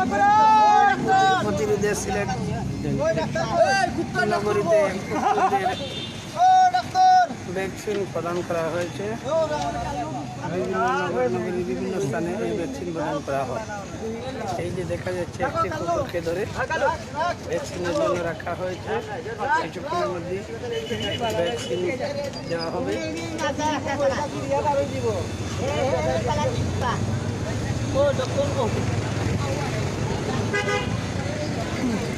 Sakura! প্রতিনিধি সিলেট নগরীতে vaccine প্রদান করা হয়েছে। বিভিন্ন বিভিন্ন স্থানে এই ভ্যাকসিন প্রদান করা হয়। এই যে দেখা যাচ্ছে একটি কুকুরকে ধরে ভ্যাকসিনের জন্য রাখা হয়েছে। কিছুক্ষণের মধ্যে ভ্যাকসিন দেওয়া হবে। ধরো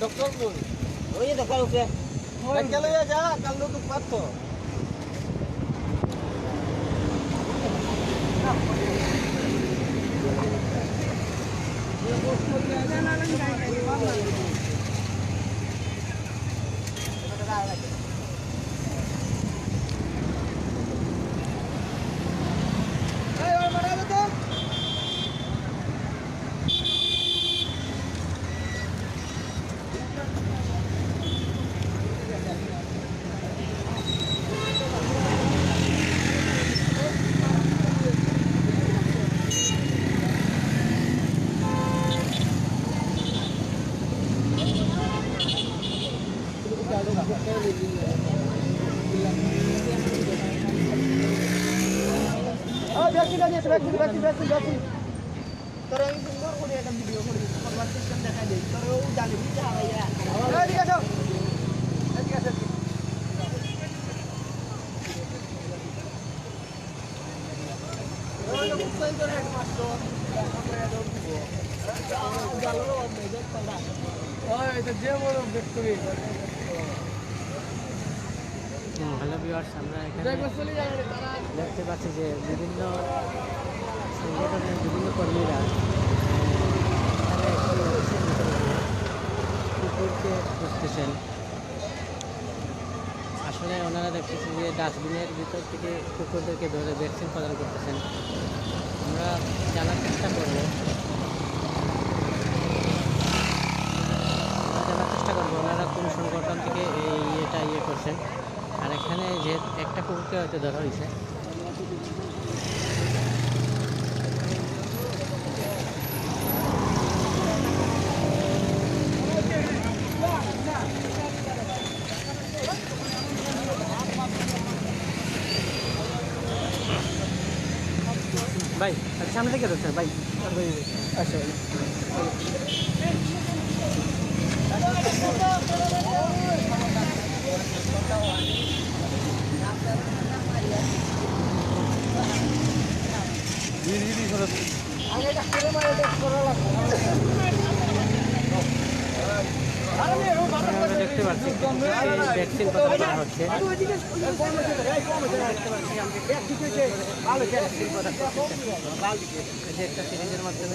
डॉक्टर बोल वही डॉक्टर ओके कल के लिए जा कल तो पात तो তোর আমি সুন্দর করে একটা ভিডিও করে সিস্টেম দেখা যায় তোর ও জানি বুঝতে হবে ঠিক আছে ঠিক আছে Oh, it's a gem of victory. Hello viewers, আমরা এখানে দেখতে পাচ্ছি যে বিভিন্ন সংগঠনের বিভিন্ন কর্মীরা কুকুরকে খুঁজতেছেন আসলে ওনারা দেখতেছেন যে ডাস্টবিনের ভিতর থেকে কুকুরদেরকে ধরে ভ্যাকসিন প্রদান করতেছেন। আমরা জানার চেষ্টা করব। জানার চেষ্টা করব ওনারা কোন সংগঠন থেকে এই ইয়েটা ইয়ে করছেন। আর এখানে যে একটা কুকুরকে হয়তো ধরা হয়েছে। ভাই আচ্ছা সামনে থেকে ধরছেন ভাই। আচ্ছা আমরা পাচ্ছি ভ্যাকসিন প্রদান করা হচ্ছে। একটা সিরিজের মাধ্যমে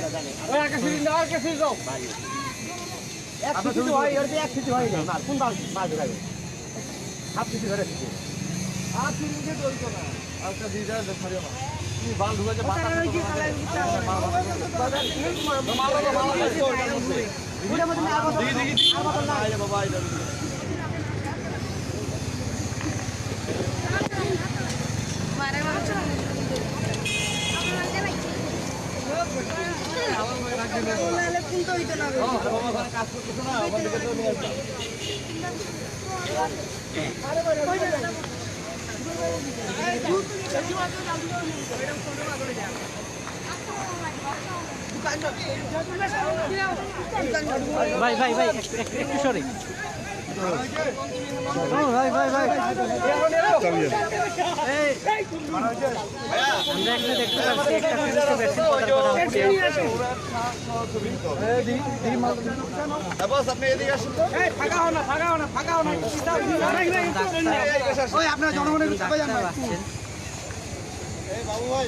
ভাই ভাই ভাই একটু সরে। ভাই ভাই ভাই এই, আমরা এখানে দেখতে পাচ্ছি একটা ফিল্মে ভ্যাকসিন প্রদান করা হচ্ছে ডাক্তার আসছেন ভাই,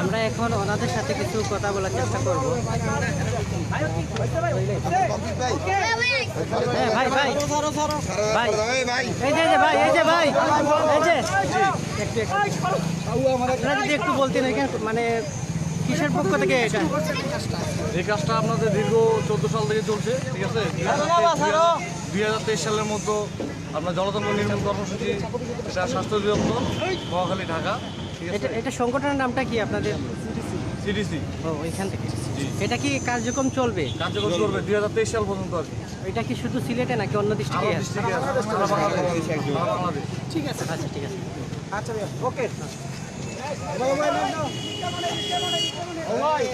আমরা এখন ওনাদের সাথে কিছু কথা বলার চেষ্টা করব। হ্যাঁ ভাই ভাই। ভাই। এই যে ভাই, এই যে, ভাই। এই যে। একটু একটু। যদি বলতেন মানে কিসের পক্ষ থেকে এটা? এই কাজটা আপনাদের দীর্ঘ চোদ্দ সাল থেকে চলছে ঠিক আছে? দুই হাজার তেইশ সালের মধ্যে আপনার জলতন্ত্র নির্মূল কর্মসূচি এটা স্বাস্থ্য অধিদপ্তর মহাখালী ঢাকা ঠিক এটা এটা সংগঠনের নামটা কি আপনাদের? সিডিসি ও ওইখান থেকে। এটা কি কার্যক্রম চলবে? কার্যকর করবে দুই হাজার তেইশ সাল পর্যন্ত আর এটা কি শুধু সিলেটে নাকি অন্য ডিস্ট্রিক্টে? আছে। ঠিক আছে আচ্ছা ঠিক আছে। আচ্ছা ওকে। ভাই